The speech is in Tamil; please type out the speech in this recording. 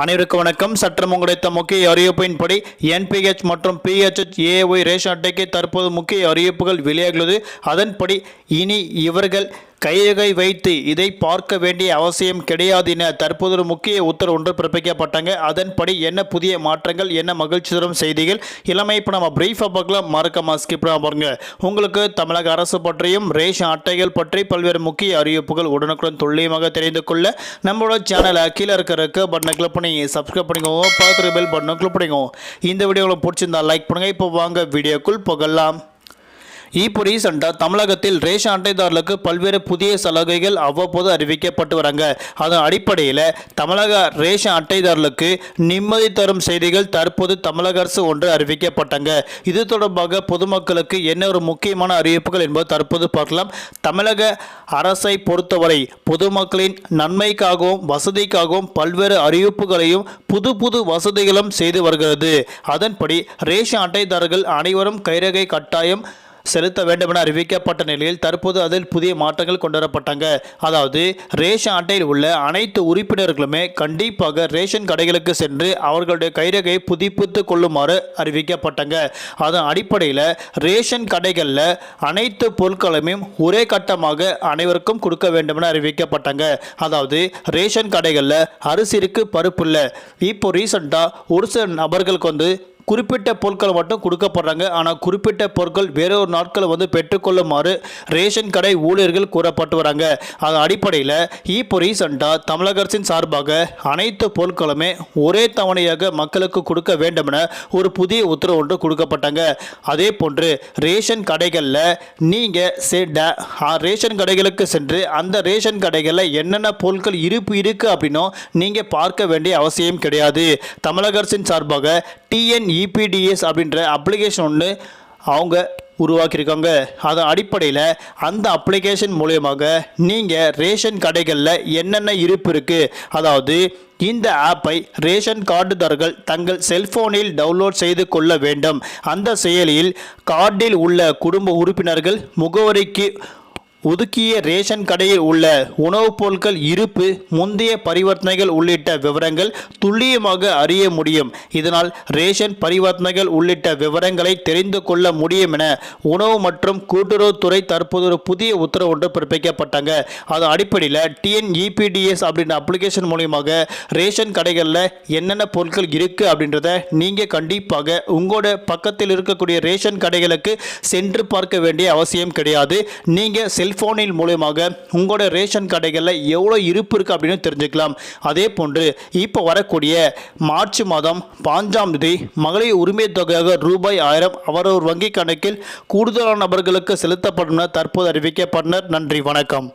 அனைவருக்கு வணக்கம். சற்றும் கிடைத்த முக்கிய அறிவிப்பின்படி என்பிஹெச் மற்றும் பிஹெச்எச் ஏஒய் ரேஷன் அட்டைக்கு தற்போது முக்கிய அறிவிப்புகள் வெளியாகியுள்ளது. அதன்படி இனி இவர்கள் கையகை வைத்து இதை பார்க்க வேண்டிய அவசியம் கிடையாது என தற்போது ஒரு முக்கிய உத்தரவு ஒன்று பிறப்பிக்கப்பட்டாங்க. அதன்படி என்ன புதிய மாற்றங்கள் என்ன மகிழ்ச்சி தரும் செய்திகள்? இளமை இப்போ நம்ம பிரீஃபாக பார்க்கலாம் மறக்காம ஸ்கிப் பாருங்க. உங்களுக்கு தமிழக அரசு பற்றியும் ரேஷன் அட்டைகள் பற்றி பல்வேறு முக்கிய அறிவிப்புகள் உடனுக்குடன் துல்லியமாக தெரிந்து கொள்ள நம்மளோட சேனலை கீழே இருக்கிற பட்டனை கிளிக் பண்ணி சப்ஸ்கிரைப் பண்ணிக்கோங்க. பக்கத்தில் பெல் பட்டனை கிளிக் பண்ணிக்கோங்க. இந்த வீடியோ உங்களுக்கு பிடிச்சிருந்தா லைக் பண்ணுங்க. இப்போ வாங்க வீடியோக்குள் போகலாம். இப்போ ரீசெண்டாக தமிழகத்தில் ரேஷன் அட்டைதாரர்களுக்கு பல்வேறு புதிய சலுகைகள் அவ்வப்போது அறிவிக்கப்பட்டு வராங்க. அதன் அடிப்படையில் தமிழக ரேஷன் அட்டைதாரர்களுக்கு நிம்மதி தரும் செய்திகள் தற்போது தமிழக அரசு ஒன்று அறிவிக்கப்பட்டாங்க. இது தொடர்பாக பொதுமக்களுக்கு என்ன ஒரு முக்கியமான அறிவிப்புகள் என்பது தற்போது பார்க்கலாம். தமிழக அரசை பொறுத்தவரை பொதுமக்களின் நன்மைக்காகவும் வசதிக்காகவும் பல்வேறு அறிவிப்புகளையும் புது புது வசதிகளும் செய்து வருகிறது. அதன்படி ரேஷன் அட்டைதாரர்கள் அனைவரும் கைரகை கட்டாயம் செலுத்த வேண்டும் என அறிவிக்கப்பட்ட நிலையில் தற்போது அதில் புதிய மாற்றங்கள் கொண்டு வரப்பட்டாங்க அதாவது ரேஷன் அட்டையில் உள்ள அனைத்து உறுப்பினர்களுமே கண்டிப்பாக ரேஷன் கடைகளுக்கு சென்று அவர்களுடைய கைரகையை புதுப்பித்து கொள்ளுமாறு அறிவிக்கப்பட்டாங்க. அதன் அடிப்படையில் ரேஷன் கடைகளில் அனைத்து பொருட்களுமே ஒரே கட்டமாக அனைவருக்கும் கொடுக்க வேண்டும் என அறிவிக்கப்பட்டாங்க. அதாவது ரேஷன் கடைகளில் அரிசி இருக்கு பருப்பு இல்லை. இப்போ ரீசெண்டாக ஒரு சில நபர்களுக்கு வந்து குறிப்பிட்ட பொருட்கள் மட்டும் கொடுக்கப்படுறாங்க. ஆனால் குறிப்பிட்ட பொருட்கள் வேறொரு நாட்களை வந்து பெற்றுக்கொள்ளுமாறு ரேஷன் கடை ஊழியர்கள் கூறப்பட்டு வராங்க. அதன் அடிப்படையில் இப்போ ரீசெண்டாக தமிழக அரசின் சார்பாக அனைத்து பொருட்களுமே ஒரே தவணையாக மக்களுக்கு கொடுக்க வேண்டும் என ஒரு புதிய உத்தரவு ஒன்று கொடுக்கப்பட்டாங்க. அதே போன்று ரேஷன் கடைகளில் நீங்கள் ரேஷன் கடைகளுக்கு சென்று அந்த ரேஷன் கடைகளில் என்னென்ன பொருட்கள் இருப்பு இருக்குது அப்படின்னும் நீங்கள் பார்க்க வேண்டிய அவசியம் கிடையாது. தமிழக அரசின் சார்பாக டிஎன்இபிடிஎஸ் அப்படின்ற அப்ளிகேஷன் ஒன்று அவங்க உருவாக்கியிருக்காங்க. அதன் அடிப்படையில் அந்த அப்ளிகேஷன் மூலயமாக நீங்கள் ரேஷன் கடைகளில் என்னென்ன இருப்பு இருக்குது அதாவது இந்த ஆப்பை ரேஷன் கார்டுதாரர்கள் தங்கள் செல்போனில் டவுன்லோட் செய்து கொள்ள வேண்டும். அந்த செயலியில் கார்டில் உள்ள குடும்ப உறுப்பினர்கள் முகவரிக்கு ஒதுக்கிய ரேஷன் கடையில் உள்ள உணவுப் பொருட்கள் இருப்பு முந்தைய பரிவர்த்தனைகள் உள்ளிட்ட விவரங்கள் துல்லியமாக அறிய முடியும். இதனால் ரேஷன் பரிவர்த்தனைகள் உள்ளிட்ட விவரங்களை தெரிந்து கொள்ள முடியும் என உணவு மற்றும் கூட்டுறவுத்துறை தற்போது ஒரு புதிய உத்தரவு ஒன்று பிறப்பிக்கப்பட்டாங்க. அது அடிப்படையில் டிஎன்இபிடிஎஸ் அப்படின்ற அப்ளிகேஷன் மூலியமாக ரேஷன் கடைகளில் என்னென்ன பொருட்கள் இருக்குது அப்படின்றத நீங்கள் கண்டிப்பாக உங்களோட பக்கத்தில் இருக்கக்கூடிய ரேஷன் கடைகளுக்கு சென்று பார்க்க வேண்டிய அவசியம் கிடையாது. நீங்கள் செல் செல்போனில் மூலயமாக உங்களோட ரேஷன் கடைகளில் எவ்வளோ இருப்பு இருக்குது அப்படின்னு தெரிஞ்சுக்கலாம். அதே போன்று இப்போ வரக்கூடிய மார்ச் மாதம் பாஞ்சாம் தேதி மகளிர் உரிமை தொகையாக ரூபாய் ஆயிரம் அவரவர் வங்கி கணக்கில் கூடுதலான நபர்களுக்கு செலுத்தப்படும் தற்போது அறிவிக்கப்பட்டனர். நன்றி வணக்கம்.